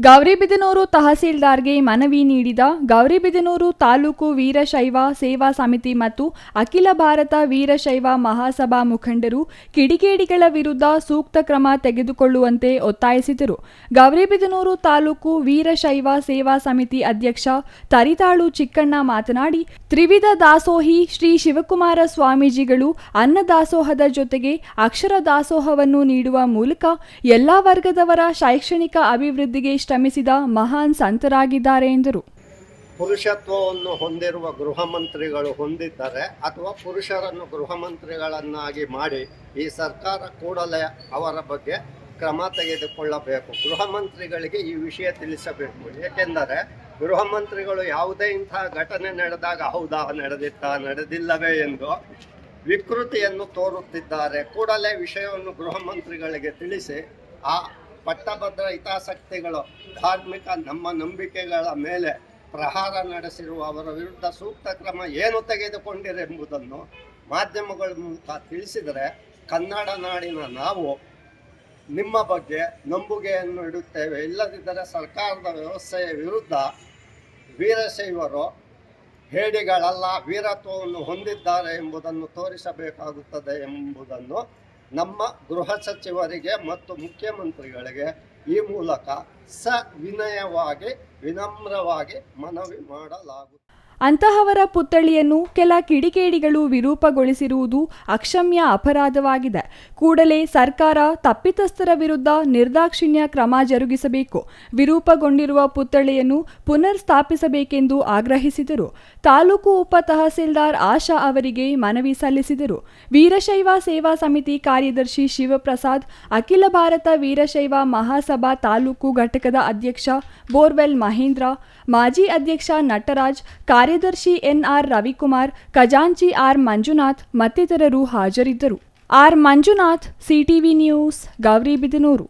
ಗೌರಿಬಿದನೂರು ತಹಸೀಲ್ದಾರ್ಗೆ ಮನವಿ ನೀಡಿದ ಗೌರಿಬಿದನೂರು ತಾಲೂಕು ವೀರಶೈವ ಸೇವಾ ಸಮಿತಿ ಮತ್ತು ಅಖಿಲ ಭಾರತ ವೀರಶೈವ ಮಹಾಸಭಾ ಮುಖಂಡರು ಕಿಡಿಗೇಡಿಗಳ ವಿರುದ್ಧ ಸೂಕ್ತ ಕ್ರಮ ತೆಗೆದುಕೊಳ್ಳುವಂತೆ ಒತ್ತಾಯಿಸಿದರು. ಗೌರಿಬಿದನೂರು ತಾಲೂಕು ವೀರಶೈವ ಸೇವಾ ಸಮಿತಿ ಅಧ್ಯಕ್ಷ ತರಿತಾಳು ಚಿಕ್ಕಣ್ಣ ಮಾತನಾಡಿ, ತ್ರಿವಿಧ ದಾಸೋಹಿ ಶ್ರೀ ಶಿವಕುಮಾರ ಸ್ವಾಮೀಜಿಗಳು ಅನ್ನದಾಸೋಹದ ಜೊತೆಗೆ ಅಕ್ಷರ ದಾಸೋಹವನ್ನು ನೀಡುವ ಮೂಲಕ ಎಲ್ಲಾ ವರ್ಗದವರ ಶೈಕ್ಷಣಿಕ ಅಭಿವೃದ್ಧಿಗೆ ಶ್ರಮಿಸಿದ ಮಹಾನ್ ಸಂತರಾಗಿದ್ದಾರೆ ಎಂದರು. ಪುರುಷತ್ವವನ್ನು ಹೊಂದಿರುವ ಗೃಹ ಮಂತ್ರಿಗಳು ಹೊಂದಿದ್ದಾರೆ ಅಥವಾ ಪುರುಷರನ್ನು ಗೃಹ ಮಂತ್ರಿಗಳನ್ನಾಗಿ ಮಾಡಿ ಈ ಸರ್ಕಾರ ಕೂಡಲೇ ಅವರ ಬಗ್ಗೆ ಕ್ರಮ ತೆಗೆದುಕೊಳ್ಳಬೇಕು. ಗೃಹ ಮಂತ್ರಿಗಳಿಗೆ ಈ ವಿಷಯ ತಿಳಿಸಬೇಕು. ಏಕೆಂದರೆ ಗೃಹ ಮಂತ್ರಿಗಳು ಯಾವುದೇ ಇಂತಹ ಘಟನೆ ನಡೆದಾಗ ಹೌದಾ, ನಡೆದಿತ್ತ, ನಡೆದಿಲ್ಲವೇ ಎಂದು ವಿಕೃತಿಯನ್ನು ತೋರುತ್ತಿದ್ದಾರೆ. ಕೂಡಲೇ ವಿಷಯವನ್ನು ಗೃಹ ಮಂತ್ರಿಗಳಿಗೆ ತಿಳಿಸಿ ಆ ಪಟ್ಟಭದ್ರ ಹಿತಾಸಕ್ತಿಗಳು ಧಾರ್ಮಿಕ ನಮ್ಮ ನಂಬಿಕೆಗಳ ಮೇಲೆ ಪ್ರಹಾರ ನಡೆಸಿರುವ ಅವರ ವಿರುದ್ಧ ಸೂಕ್ತ ಕ್ರಮ ಏನು ತೆಗೆದುಕೊಂಡಿರೆಂಬುದನ್ನು ಮಾಧ್ಯಮಗಳ ಮೂಲಕ ತಿಳಿಸಿದರೆ ಕನ್ನಡ ನಾಡಿನ ನಾವು ನಿಮ್ಮ ಬಗ್ಗೆ ನಂಬುಗೆಯನ್ನು ಇಡುತ್ತೇವೆ. ಇಲ್ಲದಿದ್ದರೆ ಸರ್ಕಾರದ ವ್ಯವಸ್ಥೆಯ ವಿರುದ್ಧ ವೀರಶೈವರು ಹೇಡಿಗಳಲ್ಲ ವೀರತ್ವವನ್ನು ಹೊಂದಿದ್ದಾರೆ ಎಂಬುದನ್ನು ತೋರಿಸಬೇಕಾಗುತ್ತದೆ ಎಂಬುದನ್ನು ನಮ್ಮ ಗೃಹ ಸಚಿವರಿಗೆ ಮತ್ತು ಮುಖ್ಯಮಂತ್ರಿಗಳಿಗೆ ಈ ಮೂಲಕ ಸವಿನಯವಾಗಿ ವಿನಮ್ರವಾಗಿ ಮನವಿ ಮಾಡಲಾಗುತ್ತದೆ. ಅಂತಹವರ ಪುತ್ಥಳಿಯನ್ನು ಕೆಲ ಕಿಡಿಕೇಡಿಗಳು ವಿರೂಪಗೊಳಿಸಿರುವುದು ಅಕ್ಷಮ್ಯ ಅಪರಾಧವಾಗಿದೆ. ಕೂಡಲೇ ಸರ್ಕಾರ ತಪ್ಪಿತಸ್ಥರ ವಿರುದ್ಧ ನಿರ್ದಾಕ್ಷಿಣ್ಯ ಕ್ರಮ ಜರುಗಿಸಬೇಕು. ವಿರೂಪಗೊಂಡಿರುವ ಪುತ್ಥಳಿಯನ್ನು ಪುನರ್ ಸ್ಥಾಪಿಸಬೇಕೆಂದು ಆಗ್ರಹಿಸಿದರು. ತಾಲೂಕು ಉಪ ತಹಸೀಲ್ದಾರ್ ಆಶಾ ಅವರಿಗೆ ಮನವಿ ಸಲ್ಲಿಸಿದರು. ವೀರಶೈವ ಸೇವಾ ಸಮಿತಿ ಕಾರ್ಯದರ್ಶಿ ಶಿವಪ್ರಸಾದ್, ಅಖಿಲ ಭಾರತ ವೀರಶೈವ ಮಹಾಸಭಾ ತಾಲೂಕು ಘಟಕದ ಅಧ್ಯಕ್ಷ ಬೋರ್ವೆಲ್ ಮಹೇಂದ್ರ, ಮಾಜಿ ಅಧ್ಯಕ್ಷ ನಟರಾಜ್ ಕಾರ್ಯದರ್ಶಿ ಎನ್ಆರ್ ರವಿಕುಮಾರ್ ಖಜಾಂಚಿ ಆರ್ ಮಂಜುನಾಥ್ ಮತ್ತಿತರರು ಹಾಜರಿದ್ದರು. R Manjunath CTV news Gauribidanur